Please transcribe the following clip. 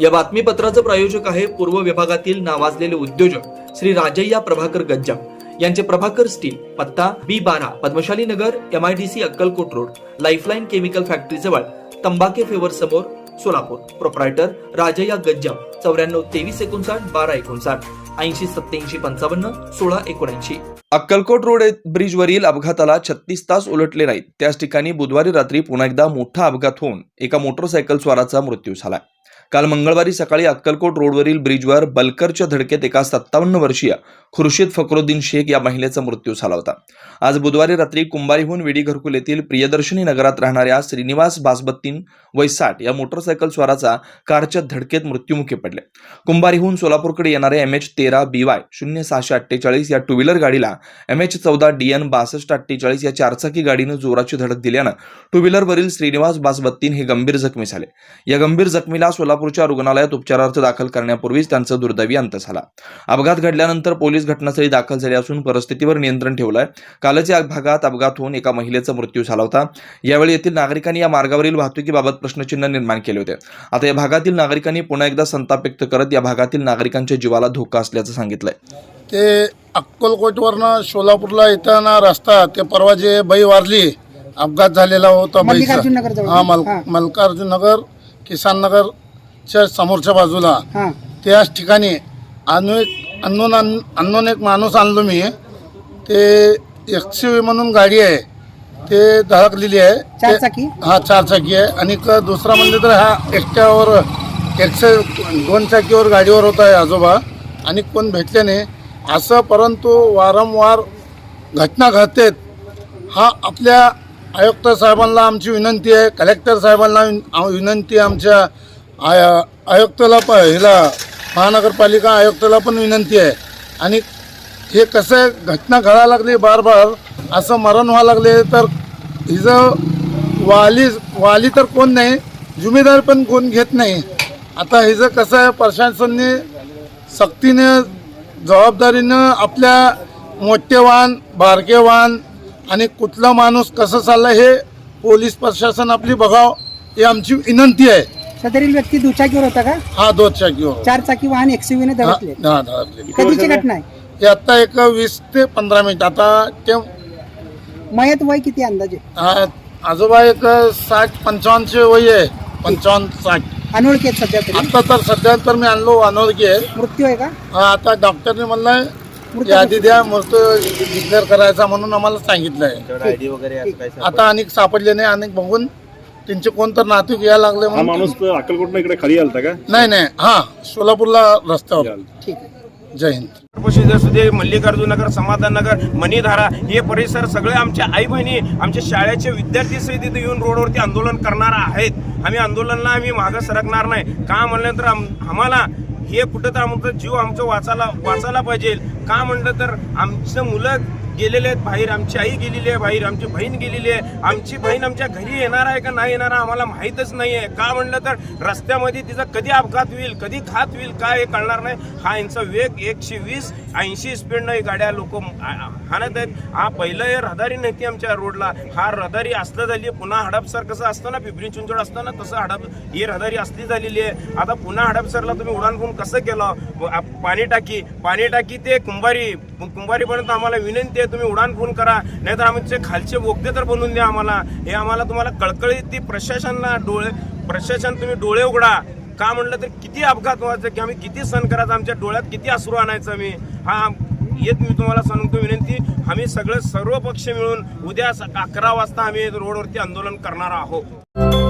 या बातमीपत्राचं प्रायोजक आहे पूर्व विभागातील नावाजलेले उद्योजक श्री राजय्या प्रभाकर गज्जा यांचे प्रभाकर स्टील पत्ता बी बारा Padmashali Nagar M I D C Akkalkot road lifeline chemical factory जवळ तंबाके फेवर समोर सोलापूर. प्रोप्रायटर राजय्या गज्जा चौऱ्याण्णव तेवीस एकोणसाठ बारा एकोणसाठ ऐंशी सत्याऐंशी पंचावन्न सोळा एकोणऐंशी. अक्कलकोट रोड ब्रिजवरील अपघाताला छत्तीस तास उलटले नाहीत. त्याच ठिकाणी बुधवारी रात्री पुन्हा एकदा मोठा अपघात होऊन एका मोटरसायकल स्वाराचा मृत्यू झाला काल मंगळवारी सकाळी अक्कलकोट रोडवरील ब्रिजवर बलकरच्या धडकेत एका सत्तावन्न वर्षीय खुर्शीद फकरुद्दीन शेख या महिलेचा मृत्यू झाला होता. आज बुधवारी रात्री कुंभारीहून वेडी घरकुल येथील प्रियदर्शनी नगरात राहणाऱ्या श्रीनिवास बासबत्तीन वैसाठ या मोटरसायकल स्वाराचा कारच्या धडकेत मृत्युमुखी पडले. कुंभारीहून सोलापूरकडे येणाऱ्या एम एच तेरा बी वाय शून्य सहाशे अठ्ठेचाळीस या टू व्हीलर गाडीला एम एच चौदा डी एन बासष्ट अठ्ठेचाळीस या चारचाकी गाडीनं जोराची धडक दिल्यानं टू व्हीलरवरील श्रीनिवास बासबत्तीन हे गंभीर जखमी झाले. या गंभीर जखमीला सोलापूरच्या रुग्णालयात उपचारार्थ दाखल करण्यापूर्वीच त्यांचा दुर्दैवी अंत झाला. अपघात घडल्यानंतर पोलीस घटनास्थळी दाखल झाले असून परिस्थितीवर नियंत्रण ठेवलं आहे कालच या भागात अपघात होऊन एका महिलेचा मृत्यू झाला होता. यावेळी येथील नागरिकांनी या मार्गावरील वाहतुकीबाबत प्रश्नचिन्ह निर्माण केले होते. आता या भागातील नागरिकांनी पुन्हा एकदा संताप व्यक्त करत या भागातील नागरिकांच्या जीवाला धोका असल्याचं सांगितलंय. ते अक्कलकोटवरनं सोलापूरला येताना रस्ता ते परवा जे बाई वारली अपघात झालेला होता मल्लिकार्जुन नगर जवळ. हा मल हा. मल्लिकार्जुन नगर किसान नगरच्या समोरच्या बाजूला हा. त्याच ठिकाणी अननोन अननोन एक माणूस आणलो मी. ते एक्सवी म्हणून गाडी आहे. ते धडकलेली आहे. चार ते- चाकी हा चार चाकी आहे. आणि क- दुसरा म्हणजे तर हा एकट्यावर एकशे दोन चाकीवर गाडीवर होता आहे आजोबा. आणि कोण भेटले नाही. असं परंतु वारंवार घटना घडतेत हा आपल्या आयुक्त साहेबांना आमची विनंती आहे. कलेक्टर साहेबांना विन- विनंती आहे आमच्या आय आयुक्ताला प हिला महानगरपालिका आयुक्ताला पण विनंती आहे. आणि हे कसं आहे, घटना घडायला लागली बार बार असं मरण व्हायला लागले तर हिचं वाली वाली तर कोण नाही जुमेदार पण कोण घेत नाही. आता हिचं कसं आहे प्रशासनने सक्तीने जबाबदारीनं आपल्या मोठे वाहन बारके वाहन आणि कुठला माणूस कसं चाललं हे पोलीस प्रशासन आपली बघाव ही आमची विनंती आहे. सदरील व्यक्ती दुचाकीवर होता का? हा दोन चाकीवर चार चाकी वाहन एक्सयूव्हीने हा, धडकले. हा, धडकलेली. कधीची घटना आहे? हे आता एक वीस ते पंधरा मिनिट. आता ते मयत वय किती अंदाजे? आ- आजोबा एक साठ पंचावन्नचे वय आहे. पंचावन्न साठ. अनोळखी आहेत सध्या तरी. आता तर सध्या तर मी आणलो अनोळखी आहे. मृत्यू आहे का? हा, आता डॉक्टरने म्हणलंय यादी द्या मृत्यू डिक्लेअर करायचा म्हणून आम्हाला सांगितलंय. आता अनेक सापडले नाही अनेक बघून त्यांचे कोण तर नातू यायला लागले हा म्हणून माणूस अक्कलकोटनं इकडे खाली आलता का? नाही नाही. हा सोलापूरला रस्त्यावर. ठीक आहे. जय हिंद. प्रसिद्ध सुदे मल्लिकार्जुन नगर समाधान नगर मणिधारा हे परिसर सगळे आमच्या आई बहिणी आमच्या शाळेचे विद्यार्थी सहित इथे येऊन रोडवरती आंदोलन करणार आहेत. आम्ही आंदोलनाला आम्ही मागं सरकणार नाही. का म्हणलं तर आम- आम्हाला हे कुठं तर आमचा जीव आमचं वाचायला वाचायला पाहिजे. का म्हणलं तर आमचं मुलं गेलेले आहेत. बाहेर आमची आई गेलेली आहे बाहेर आमची बहीण गेलेली आहे. आमची बहीण आमच्या घरी येणार आहे का नाही येणार आम्हाला माहीतच नाही आहे. का म्हणलं तर रस्त्यामध्ये तिचा कधी अपघात होईल कधी घात होईल काय हे कळणार नाही. हा यांचा वेग एकशे वीस ऐंशी स्पीडनं ही गाड्या लोक हाणत आहेत. हा पहिलं हे रहदारी नव्हती आमच्या रोडला. हा रहदारी असलं झाली पुन्हा हडपसर कसं असतं ना पिंपरी चिंचवड असतं ना तसं हडप ही रहदारी असली झालेली आहे. आता पुन्हा हडपसरला तुम्ही उडाणपून कसं केलं? पाणी टाकी पाणी टाकी ते कुंभारी कुंभारीपर्यंत आम्हाला विनंती आहे तुम्ही उडाणपून करा. नाहीतर आमचे खालचे बोगदे तर बनवून द्या आम्हाला. हे आम्हाला तुम्हाला कळकळी ती प्रशासनाला डोळे प्रशासन तुम्ही डोळे उघडा. का म्हणलं तर किती अपघात व्हायचं की आम्ही किती सण करायचं आमच्या डोळ्यात किती अश्रू आणायचं आम्ही. हा येत मी तुम्हाला सांगतो विनंती आम्ही सगळे सर्व पक्ष मिळून उद्या अकरा वाजता आम्ही रोडवरती आंदोलन करणार आहोत.